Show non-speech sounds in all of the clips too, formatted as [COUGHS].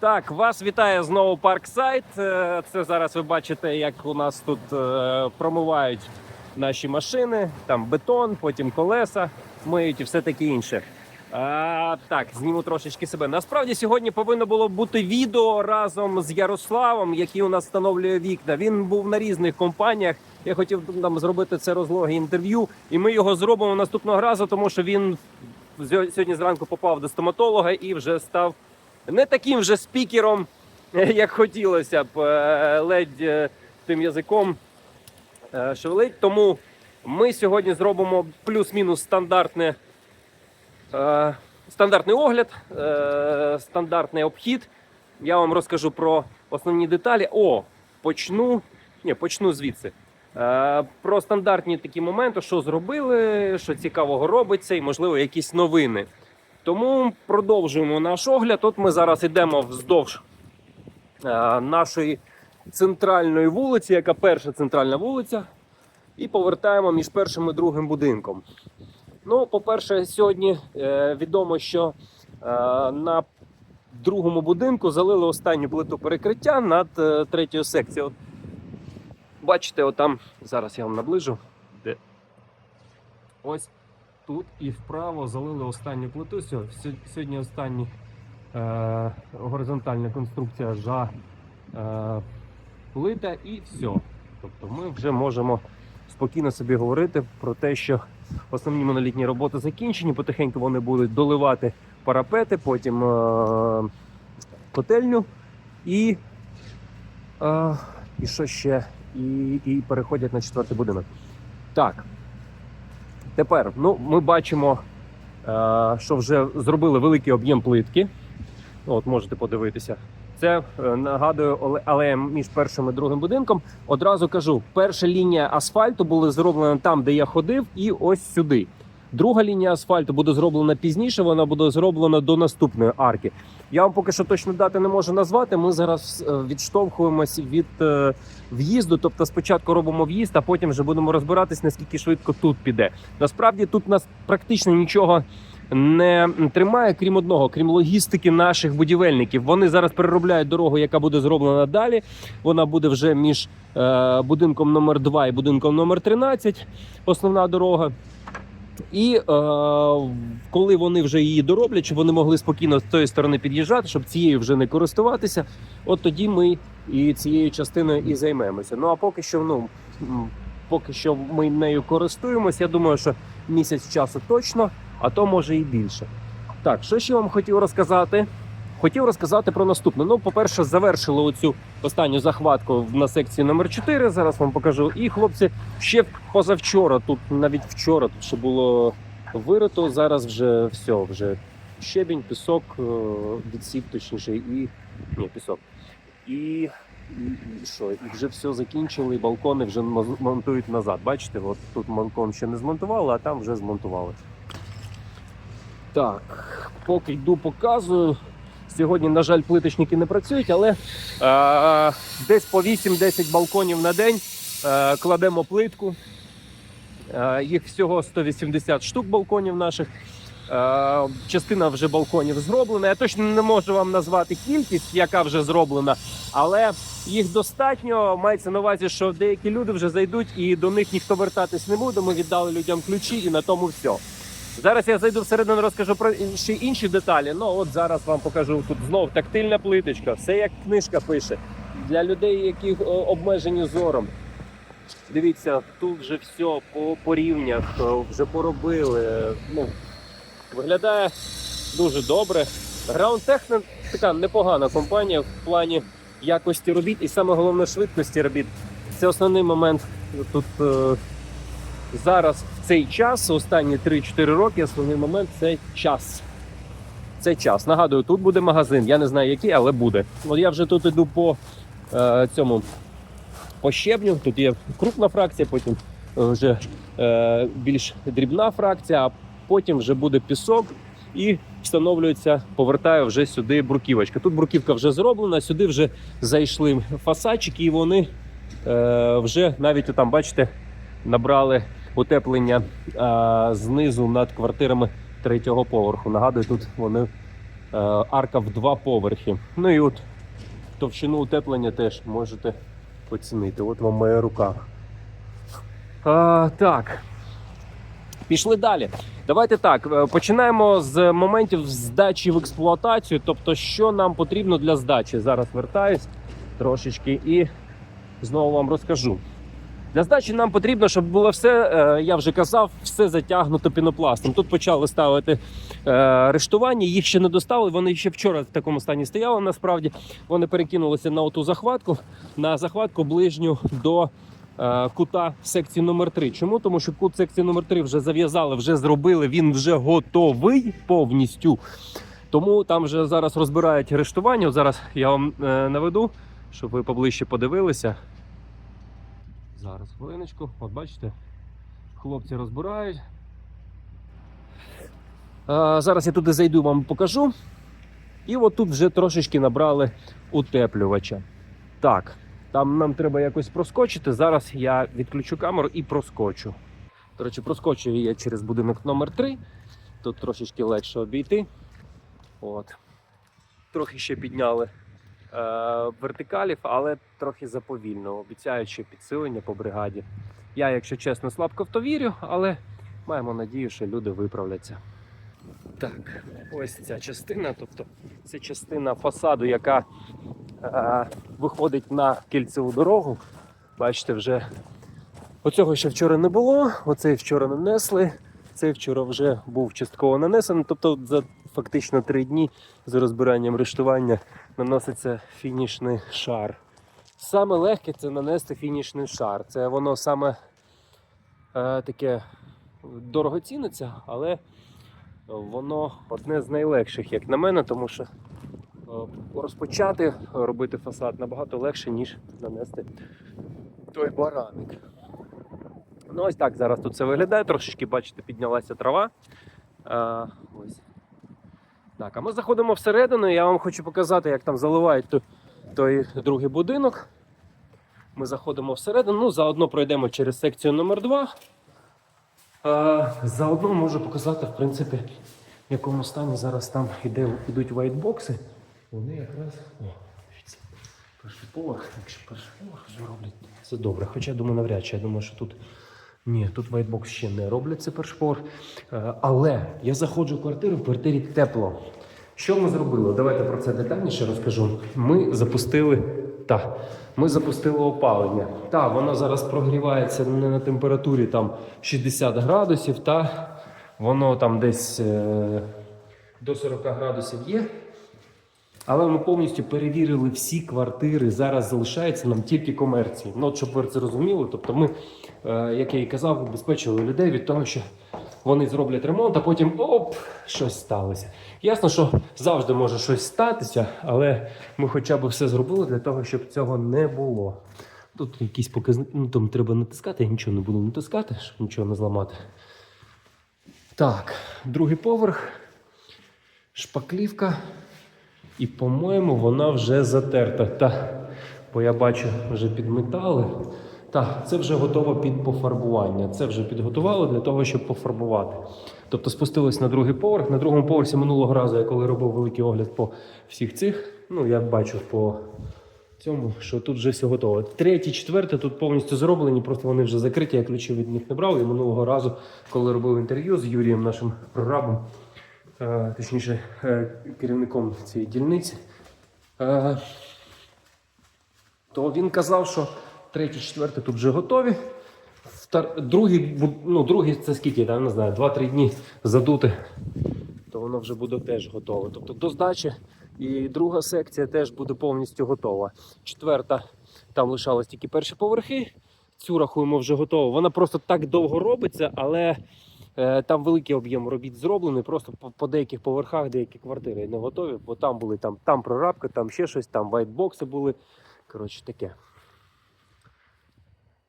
Так, вас вітає знову Парксайд. Е, Це зараз ви бачите, як у нас тут е, промивають наші машини, там бетон, потім колеса миють і все таке інше. А, так, зніму трошечки себе. Насправді сьогодні повинно було бути відео разом з Ярославом, який у нас встановлює вікна. Він був на різних компаніях. Я хотів там зробити це розлоге інтерв'ю, і ми його зробимо наступного разу, тому що він сьогодні зранку попав до стоматолога і вже став не таким вже спікером, [LAUGHS] як хотілося б, е, ледь е, тим язиком е, шевелить. Тому ми сьогодні зробимо плюс-мінус стандартне, стандартний огляд, стандартний обхід. Я вам розкажу про основні деталі. О, почну. Ні, почну звідси. Про стандартні такі моменти, що зробили, що цікавого робиться, і можливо якісь новини. Тому продовжуємо наш огляд. От ми зараз йдемо вздовж е, нашої центральної вулиці, яка перша центральна вулиця, і повертаємо між першим і другим будинком. Ну, по-перше, сьогодні е, відомо, що е, на другому будинку залили останню плиту перекриття над третьою секцією. От, бачите, отам зараз я вам наближу. Де? Ось тут і вправо залили останню плиту. Сьогодні остання е, горизонтальна конструкція жа е, плита і все. Тобто ми вже можемо спокійно собі говорити про те, що основні монолітні роботи закінчені, потихеньку вони будуть доливати парапети, потім е, котельню і, е, і що ще? І, і переходять на четвертий будинок. Так. Тепер ну, ми бачимо, е, що вже зробили великий об'єм плитки. От можете подивитися. Це е, нагадую але- між першим і другим будинком. Одразу кажу: перша лінія асфальту була зроблена там, де я ходив, і ось сюди. Друга лінія асфальту буде зроблена пізніше, вона буде зроблена до наступної арки. Я вам поки що точно дати не можу назвати. Ми зараз е, відштовхуємось від е, в'їзду. Тобто спочатку робимо в'їзд, а потім вже будемо розбиратись, наскільки швидко тут піде. Насправді тут нас практично нічого не тримає, крім одного, крім логістики наших будівельників. Вони зараз переробляють дорогу, яка буде зроблена далі. Вона буде вже між е, будинком номер 2 і будинком номер 13, основна дорога. І е, коли вони вже її дороблять, щоб вони могли спокійно з тої сторони під'їжджати, щоб цією вже не користуватися, от тоді ми і цією частиною і займемося. Ну а поки що, ну поки що ми нею користуємося. Я думаю, що місяць часу точно, а то може і більше. Так, що ще вам хотів розказати? Хотів розказати про наступне. Ну, по-перше, завершили оцю останню захватку на секції номер 4 Зараз вам покажу. І хлопці ще позавчора, тут навіть вчора, тут ще було вирито. Зараз вже все, вже щебінь, пісок, е, відсів, точніше, і ні, пісок. І, і, що? І вже все закінчили, і балкони вже монтують назад. Бачите, от тут балкон ще не змонтували, а там вже змонтували. Так, поки йду, показую. Сьогодні, на жаль, плиточники не працюють, але е, десь по 8-10 балконів на день е, кладемо плитку. Е, їх всього 180 штук балконів наших. Е, частина вже балконів зроблена. Я точно не можу вам назвати кількість, яка вже зроблена, але їх достатньо. Мається на увазі, що деякі люди вже зайдуть і до них ніхто вертатись не буде. Ми віддали людям ключі і на тому все. Зараз я зайду всередину, розкажу про ще інші деталі. Ну от зараз вам покажу тут знов тактильна плиточка, все як книжка пише. Для людей, які обмежені зором. Дивіться, тут вже все по, рівнях, вже поробили. Ну, виглядає дуже добре. Ground Techno така непогана компанія в плані якості робіт і саме головне швидкості робіт. Це основний момент тут. е, зараз цей час, останні 3-4 роки, основний момент це час. Це час. Нагадую, тут буде магазин. Я не знаю який, але буде. От я вже тут іду по е, цьому по щебню. Тут є крупна фракція, потім е, вже е, більш дрібна фракція, а потім вже буде пісок і встановлюється, повертає вже сюди бруківочка. Тут бруківка вже зроблена, сюди вже зайшли фасадчики, і вони е, вже навіть там, бачите, набрали утеплення а, знизу над квартирами третього поверху. Нагадую, тут вони Е, арка в два поверхи. Ну і от товщину утеплення теж можете оцінити. От вам моя рука. А, так. Пішли далі. Давайте так. е, Починаємо з моментів здачі в експлуатацію. Тобто, що нам потрібно для здачі. Зараз вертаюсь трошечки і знову вам розкажу. Для здачі нам потрібно, щоб було все, е, я вже казав, все затягнуто пінопластом. Тут почали ставити е, рештування, їх ще не доставили. Вони ще вчора в такому стані стояли. Насправді вони перекинулися на оту захватку, на захватку ближню до е, кута секції номер 3 Чому? Тому що кут секції номер 3 вже зав'язали, вже зробили, він вже готовий повністю. Тому там вже зараз розбирають рештування. Зараз я вам наведу, щоб ви поближче подивилися. Зараз хвилиночку, от бачите, хлопці розбирають. А, зараз я туди зайду, вам покажу. І от тут вже трошечки набрали утеплювача. Так, там нам треба якось проскочити. Зараз я відключу камеру і проскочу. До речі, проскочу я через будинок номер 3 Тут трошечки легше обійти. От. Трохи ще підняли вертикалів, але трохи заповільно. Обіцяють, що підсилення по бригаді. Я, якщо чесно, слабко в то вірю, але маємо надію, що люди виправляться. Так, ось ця частина, тобто це частина фасаду, яка е, виходить на кільцеву дорогу. Бачите, вже оцього ще вчора не було, оцей вчора нанесли, цей вчора вже був частково нанесений. Тобто за фактично три дні з розбиранням рештування наноситься фінішний шар. Саме легке це нанести фінішний шар. Це воно саме е, таке дорого ціниться, але воно одне з найлегших, як на мене, тому що е, розпочати робити фасад набагато легше, ніж нанести той бараник. Ну, ось так зараз тут все виглядає. Трошечки, бачите, піднялася трава. А, ось. Так, а ми заходимо всередину, я вам хочу показати, як там заливають той, той другий будинок. Ми заходимо всередину, ну, заодно пройдемо через секцію номер 2 а, Заодно можу показати, в принципі, в якому стані зараз там іде, йдуть вайтбокси. Вони якраз. О, дивіться. Перший поверх, якщо перший поверх вже роблять, це добре. Хоча я думаю, навряд чи я думаю, що тут. Ні, тут вайтбокс ще не роблять це перший. Е, Але я заходжу в квартиру, в квартирі тепло. Що ми зробили? Давайте про це детальніше розкажу. Ми запустили. Та, ми запустили опалення. Та, воно зараз прогрівається не на температурі там 60 градусів, та воно там десь е, до 40 градусів є. Але ми повністю перевірили всі квартири. Зараз залишається нам тільки комерції. Ну, от щоб ви це розуміли. Тобто, ми, е, як я і казав, убезпечили людей від того, що вони зроблять ремонт, а потім оп, щось сталося. Ясно, що завжди може щось статися, але ми хоча б все зробили для того, щоб цього не було. Тут якісь показники, ну там треба натискати, я нічого не буду натискати, щоб нічого не зламати. Так, другий поверх, шпаклівка. І, по-моєму, вона вже затерта. Та, бо я бачу, вже підметали. Так, це вже готово під пофарбування. Це вже підготували для того, щоб пофарбувати. Тобто спустились на другий поверх. На другому поверсі минулого разу, я коли робив великий огляд по всіх цих, ну я бачу по цьому, що тут вже все готово. Третє, четверте тут повністю зроблені, просто вони вже закриті, я ключі від них не брав. І минулого разу, коли робив інтерв'ю з Юрієм, нашим прорабом, точніше, е, керівником цієї дільниці, е, то він казав, що третє, четверте тут вже готові. Другий, ну, другий це скільки, я не знаю, 2-3 дні задути, то воно вже буде теж готове. Тобто до здачі і друга секція теж буде повністю готова. Четверта, там лишались тільки перші поверхи. Цю рахуємо вже готову. Вона просто так довго робиться, але е, там великий об'єм робіт зроблений. Просто по, по деяких поверхах деякі квартири не готові, бо там були там, там прорабка, там ще щось, там вайтбокси були. Коротше, таке.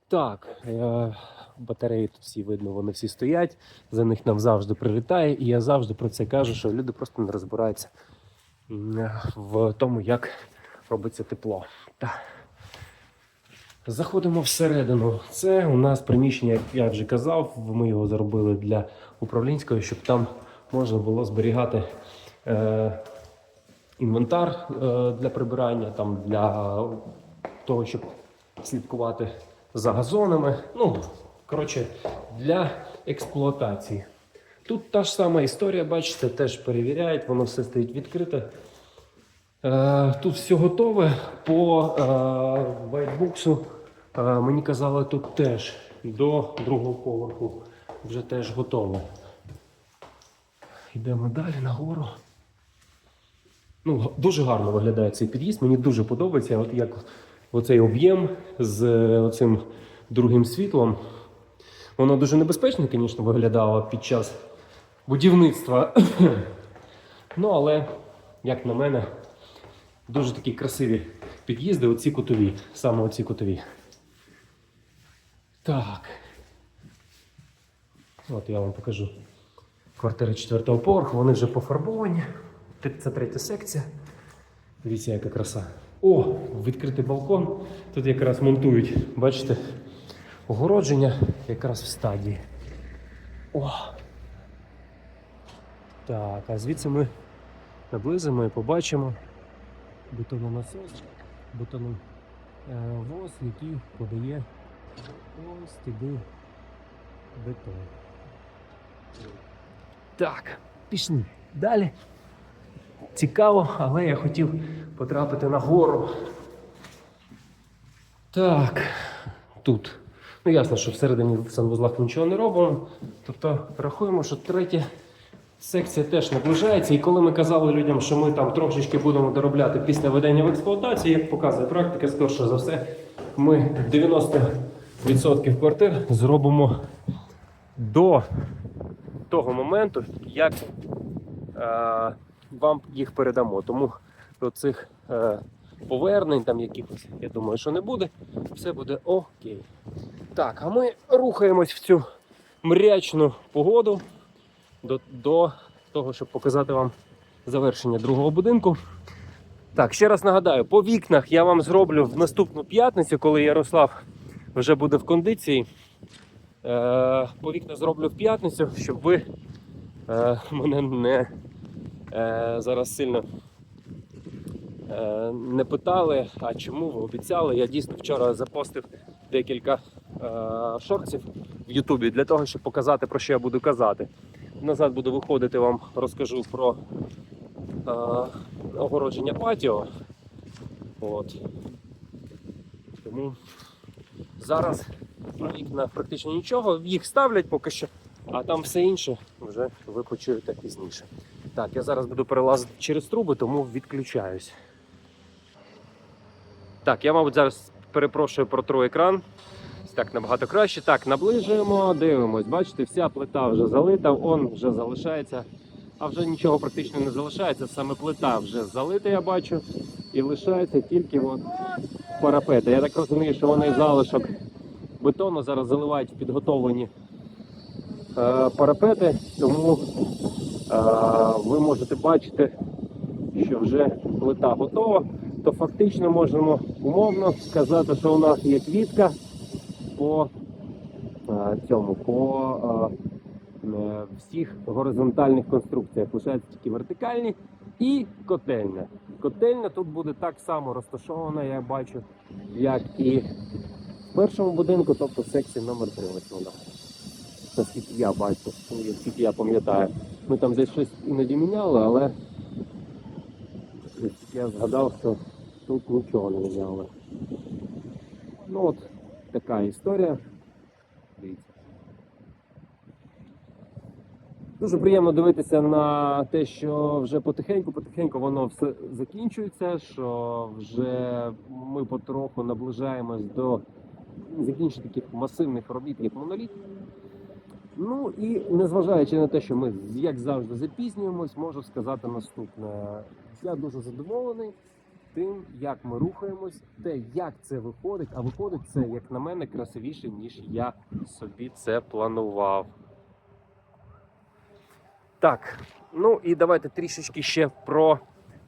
Так, е, батареї тут всі видно, вони всі стоять, за них нам завжди прилітає, і я завжди про це кажу, що люди просто не розбираються в тому, як робиться тепло. Так. Заходимо всередину. Це у нас приміщення, як я вже казав, ми його зробили для управлінського, щоб там можна було зберігати е, інвентар е, для прибирання, там для того, щоб слідкувати за газонами. Ну, коротше, для експлуатації. Тут та ж сама історія, бачите, теж перевіряють, воно все стоїть відкрите. Е, Тут все готове. По е, вайтбуксу е, мені казали, тут теж до другого поверху вже теж готове. Йдемо далі нагору. Ну, дуже гарно виглядає цей під'їзд. Мені дуже подобається, от як оцей об'єм з оцим другим світлом. Воно дуже небезпечно, звісно, виглядало під час будівництва. [COUGHS] ну, але, як на мене, дуже такі красиві під'їзди, оці кутові, саме оці кутові. Так. От я вам покажу квартири четвертого поверху, вони вже пофарбовані. Це третя секція. Дивіться, яка краса. О, відкритий балкон. Тут якраз монтують, бачите, огородження якраз в стадії. О! Так, а звідси ми наблизимо і побачимо бетононасос, бетоновоз, який подає ось туди бетон. Так, пішли далі. Цікаво, але я хотів потрапити на гору. Так, тут. Ну, ясно, що всередині в санвузлах нічого не робимо. Тобто рахуємо, що третя секція теж наближається. І коли ми казали людям, що ми там трошечки будемо доробляти після введення в експлуатацію, як показує практика, скоріше за все, ми 90% квартир зробимо до того моменту, як е, вам їх передамо. Тому до цих е, повернень, там якихось, я думаю, що не буде. Все буде окей. Так, а ми рухаємось в цю мрячну погоду до, до того, щоб показати вам завершення другого будинку. Так, ще раз нагадаю, по вікнах я вам зроблю в наступну п'ятницю, коли Ярослав вже буде в кондиції. Е, по вікна зроблю в п'ятницю, щоб ви е, мене не е, зараз сильно е, не питали, а чому ви обіцяли. Я дійсно вчора запостив декілька е, шортів в Ютубі для того, щоб показати, про що я буду казати. Назад буду виходити, вам розкажу про е, огородження патіо. От. Тому зараз на вікна практично нічого. Їх ставлять поки що, а там все інше вже ви почуєте пізніше. Так, я зараз буду перелазити через труби, тому відключаюсь. Так, я, мабуть, зараз перепрошую про протру екран. Ось Так, набагато краще. Так, наближуємо, дивимось. Бачите, вся плита вже залита, он вже залишається. А вже нічого практично не залишається. Саме плита вже залита, я бачу. І лишається тільки от парапети. Я так розумію, що вони залишок бетону зараз заливають в підготовлені е, парапети, тому е, ви можете бачити, що вже плита готова, то фактично можемо умовно сказати, що у нас є квітка по е, цьому, по е, е, всіх горизонтальних конструкціях. Лишаються тільки вертикальні і котельня. Котельня тут буде так само розташована, я бачу, як і в першому будинку, тобто в секції номер 3 ось. Наскільки я бачу, ну, наскільки я пам'ятаю. Ми там десь щось іноді міняли, але я згадав, що тут нічого не міняли. Ну от така історія. Дивіться. Дуже приємно дивитися на те, що вже потихеньку-потихеньку воно все закінчується, що вже ми потроху наближаємось до закінчення таких масивних робіт, як моноліт. Ну і незважаючи на те, що ми як завжди запізнюємось, можу сказати наступне. Я дуже задоволений тим, як ми рухаємось, те, як це виходить, а виходить це, як на мене, красивіше, ніж я собі це планував. Так, ну і давайте трішечки ще про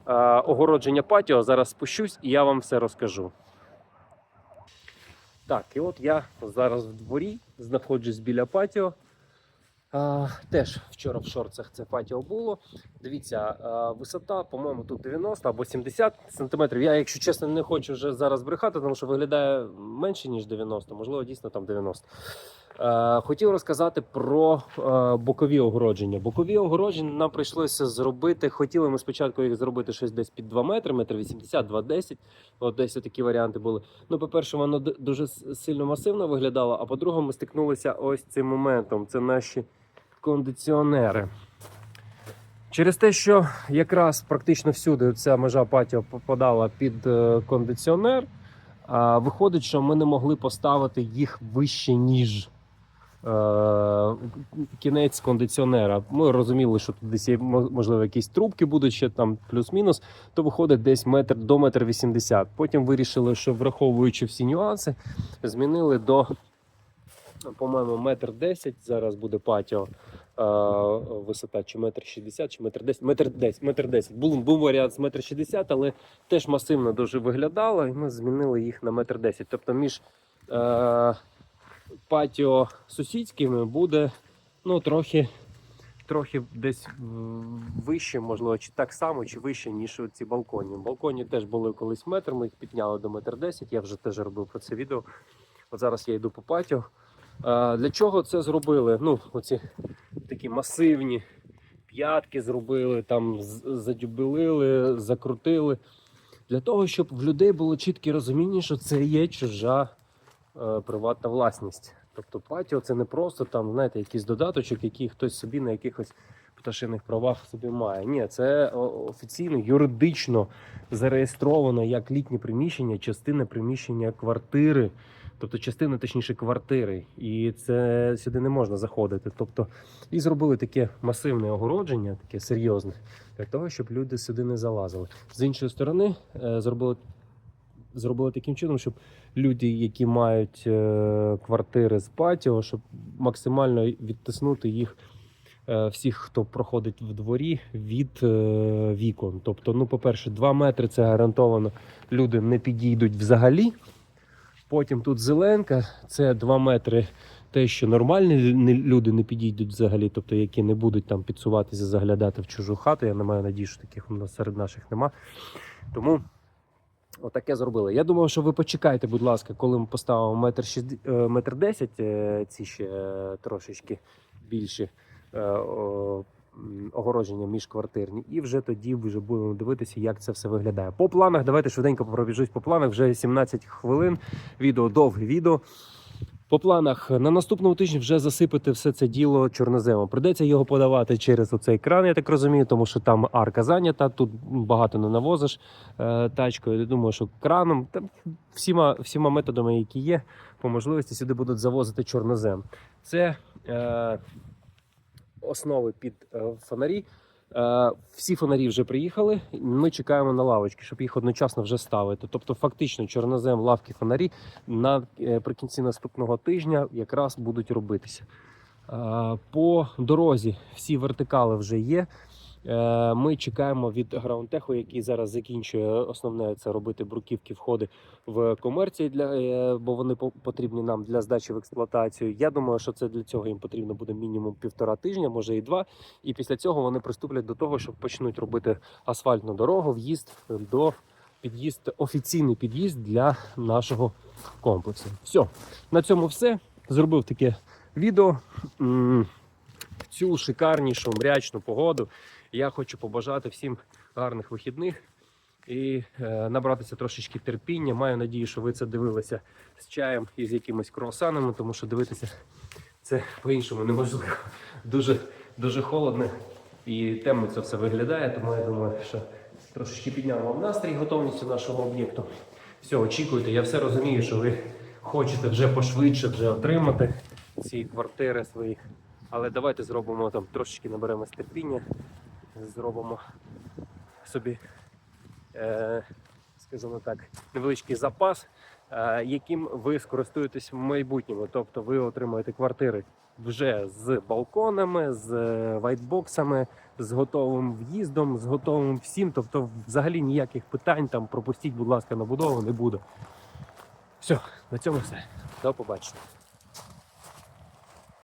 е, огородження патіо. Зараз спущусь і я вам все розкажу. Так, і от я зараз в дворі знаходжусь біля патіо. А, теж вчора в шорцах це патіо було. Дивіться, а, висота, по-моєму, тут 90 або 70 сантиметрів. Я, якщо чесно, не хочу вже зараз брехати, тому що виглядає менше, ніж 90, можливо, дійсно там 90. Е, Хотів розказати про е, бокові огородження. Бокові огородження нам прийшлося зробити. Хотіли ми спочатку їх зробити щось десь під 2 метри, метр 80, 2,10. От десь такі варіанти були. Ну, по-перше, воно дуже сильно масивно виглядало, а по-друге, ми стикнулися ось цим моментом. Це наші кондиціонери. Через те, що якраз практично всюди ця межа патіо попадала під е, кондиціонер, виходить, що ми не могли поставити їх вище, ніж е, кінець кондиціонера. Ми розуміли, що тут десь є можливо якісь трубки будуть ще там плюс-мінус, то виходить десь метр до метр вісімдесят. Потім вирішили, що враховуючи всі нюанси, змінили до, по-моєму, метр десять. Зараз буде патіо. Е, Висота чи метр шістдесят, чи метр десять, метр десять, метр десять. Був, був варіант з метр шістдесят, але теж масивно дуже виглядало, і ми змінили їх на метр десять. Тобто між е, патіо сусідськими буде ну, трохи, трохи десь вище, можливо, чи так само, чи вище, ніж ці балконі. Балконі теж були колись метр, ми їх підняли до метр десять. Я вже теж робив про це відео. От зараз я йду по патіо. Е, для чого це зробили? Ну, оці такі масивні п'ятки зробили, там задюбелили, закрутили. Для того, щоб в людей було чітке розуміння, що це є чужа е, приватна власність. Тобто патіо це не просто там, знаєте, якийсь додаточок, який хтось собі на якихось пташиних правах собі має. Ні, це офіційно, юридично зареєстровано як літнє приміщення, частина приміщення квартири, тобто частина, точніше, квартири. І це сюди не можна заходити. Тобто, і зробили таке масивне огородження, таке серйозне, для того, щоб люди сюди не залазили. З іншої сторони, е, зробили, зробили таким чином, щоб люди, які мають е, квартири з патіо, щоб максимально відтиснути їх. е, Всіх, хто проходить в дворі від вікон. Тобто, ну, по-перше, 2 метри це гарантовано люди не підійдуть взагалі. Потім тут зеленка, це 2 метри те, що нормальні люди не підійдуть взагалі, тобто які не будуть там підсуватися, заглядати в чужу хату. Я не маю надії, що таких у нас серед наших нема. Тому отаке зробили. Я думав, що ви почекайте, будь ласка, коли ми поставимо метр шість- е, метр десять, е, ці ще е, трошечки більші. Огородження міжквартирні, і вже тоді вже будемо дивитися, як це все виглядає. По планах, давайте швиденько пробіжусь по планах. Вже 17 хвилин. Відео довге відео. По планах на наступному тижні вже засипати все це діло чорноземом. Придеться його подавати через оцей кран, я так розумію, тому що там арка зайнята, тут багато не навозиш е, тачкою. Я думаю, що краном та всіма, всіма методами, які є, по можливості сюди будуть завозити чорнозем. Це е, основи під е, фонарі. Е, всі фонарі вже приїхали. Ми чекаємо на лавочки, щоб їх одночасно вже ставити. Тобто, фактично, чорнозем, лавки, фонарі наприкінці наступного тижня якраз будуть робитися. Е, По дорозі всі вертикали вже є. Е, Ми чекаємо від Граундтеху, який зараз закінчує основне це робити бруківки, входи в комерції для е, бо вони по- потрібні нам для здачі в експлуатацію. Я думаю, що це для цього їм потрібно буде мінімум півтора тижня, може і два. І після цього вони приступлять до того, щоб почнуть робити асфальтну дорогу, в'їзд до під'їзд, офіційний під'їзд для нашого комплексу. Все, на цьому все. Зробив таке відео. Цю шикарнішу мрячну погоду. Я хочу побажати всім гарних вихідних і е, набратися трошечки терпіння. Маю надію, що ви це дивилися з чаєм і з якимись круасанами, тому що дивитися це по-іншому неможливо. Дуже, дуже холодно і темно це все виглядає, тому я думаю, що трошечки підняв вам настрій готовністю нашого об'єкту. Все, очікуйте, я все розумію, що ви хочете вже пошвидше вже отримати ці квартири свої. Але давайте зробимо там трошечки наберемо терпіння, зробимо собі, е, скажімо так, невеличкий запас, е, яким ви скористуєтесь в майбутньому. Тобто ви отримаєте квартири вже з балконами, з е, вайтбоксами, з готовим в'їздом, з готовим всім. Тобто, взагалі ніяких питань там пропустіть, будь ласка, на будову не буде. Все, на цьому все. До побачення.